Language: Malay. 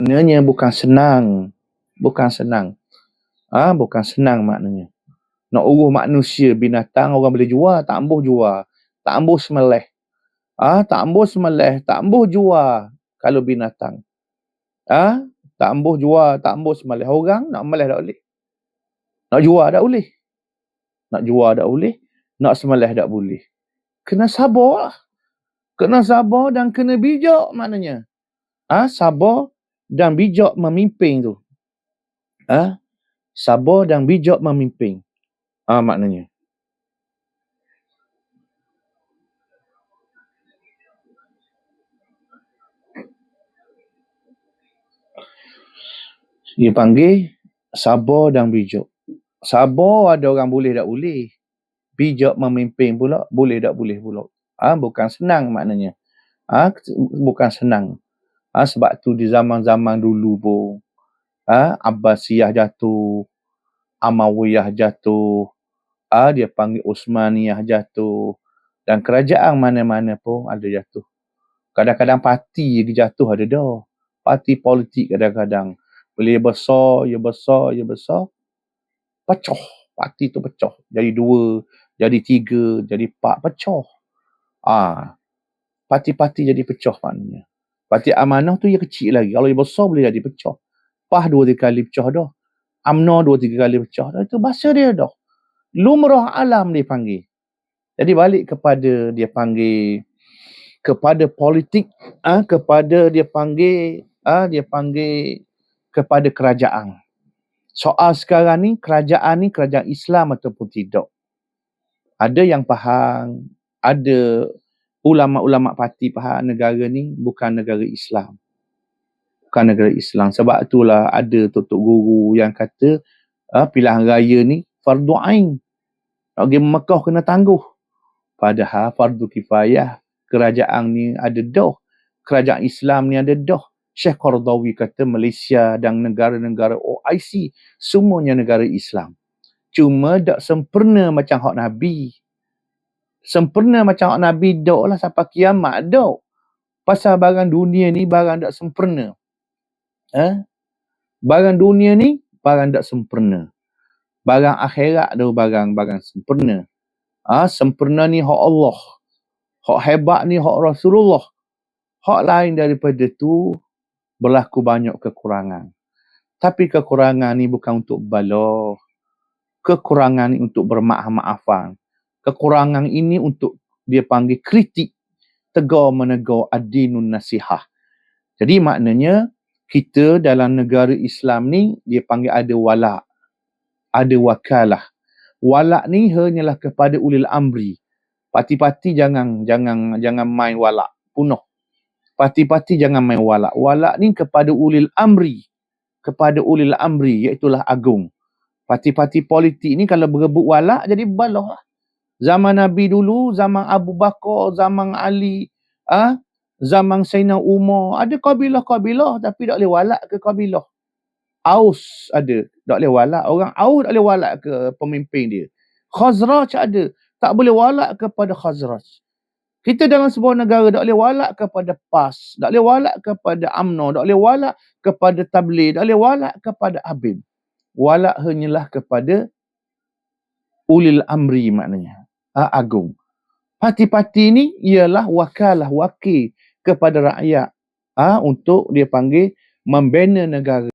Maknanya bukan senang. Bukan senang. Ah, ha, bukan senang maknanya. Nak uruh manusia, binatang, orang boleh jual, tak ambuh jual. Tak ambuh semelih. Ah, ha, tak ambuh semelih, tak ambuh jual kalau binatang. Ah, ha, tak ambuh jual, tak ambuh semelih. Orang nak melih tak boleh. Nak jual tak boleh. Nak jual tak boleh. Nak semelih tak boleh. Kena sabar lah. Kena sabar dan kena bijak maknanya. Ah, ha, sabar dan bijak memimpin tu. Ha? sabar dan bijak memimpin. Ha, maknanya. Dia panggil sabar dan bijak. Sabar ada orang boleh tak boleh. Bijak memimpin pula boleh tak boleh pula. Ha, bukan senang maknanya. Ha, bukan senang. Ha, sebab tu di zaman-zaman dulu pun ha, Abbasiyah jatuh, Amawiyah jatuh, ha, dia panggil Osmaniyah jatuh dan kerajaan mana-mana pun ada jatuh. Kadang-kadang parti yang jatuh ada dah. Parti politik kadang-kadang. Ia besar, ia besar, ia besar, pecah. Parti tu pecah. Jadi dua, jadi tiga, jadi empat, pecah. Ah, parti-parti jadi pecah maknanya. Parti amanah tu ia kecil lagi. Kalau ia besar boleh jadi pecah. PAH dua tiga kali pecah dah. UMNO dua tiga kali pecah dah. Itu bahasa dia dah. Lumrah alam dia panggil. Jadi balik kepada dia panggil kepada politik ah ha, kepada dia panggil ah ha, dia panggil kepada kerajaan. Soal sekarang ni kerajaan ni kerajaan Islam ataupun tidak. Ada yang faham, ada ulama-ulama parti faham negara ni bukan negara Islam. Bukan negara Islam. Sebab itulah ada tutup guru yang kata uh, pilihan raya ni fardu ain. Nak pergi Mekah kena tangguh. Padahal fardu kifayah kerajaan ni ada dah. Kerajaan Islam ni ada dah. Syekh Qardawi kata Malaysia dan negara-negara OIC semuanya negara Islam. Cuma tak sempurna macam hak Nabi sempurna macam Nabi dok lah sampai kiamat dok. Pasal barang dunia ni barang tak sempurna. Eh? Barang dunia ni barang tak sempurna. Barang akhirat tu barang-barang sempurna. Ah, ha? sempurna ni hak Allah. Hak hebat ni hak Rasulullah. Hak lain daripada tu berlaku banyak kekurangan. Tapi kekurangan ni bukan untuk bala. Kekurangan ni untuk bermaaf-maafan kekurangan ini untuk dia panggil kritik tegar menegar adinun nasihah. Jadi maknanya kita dalam negara Islam ni dia panggil ada wala, ada wakalah. Wala ni hanyalah kepada ulil amri. Parti-parti jangan jangan jangan main wala, punuh. Parti-parti jangan main wala. Wala ni kepada ulil amri. Kepada ulil amri iaitu agung. Parti-parti politik ni kalau berebut wala jadi balah lah. Zaman Nabi dulu, zaman Abu Bakar, zaman Ali, ah, ha? zaman Sayyidina Umar, ada kabilah-kabilah tapi tak boleh walak ke kabilah. Aus ada, tak boleh walak. Orang Aus tak boleh walak ke pemimpin dia. Khazraj ada, tak boleh walak kepada Khazraj. Kita dalam sebuah negara tak boleh walak kepada PAS, tak boleh walak kepada AMNO, tak boleh walak kepada Tabligh, tak boleh walak kepada Abin. Walak hanyalah kepada ulil amri maknanya uh, agung. Parti-parti ini ialah wakalah, wakil kepada rakyat uh, untuk dia panggil membina negara.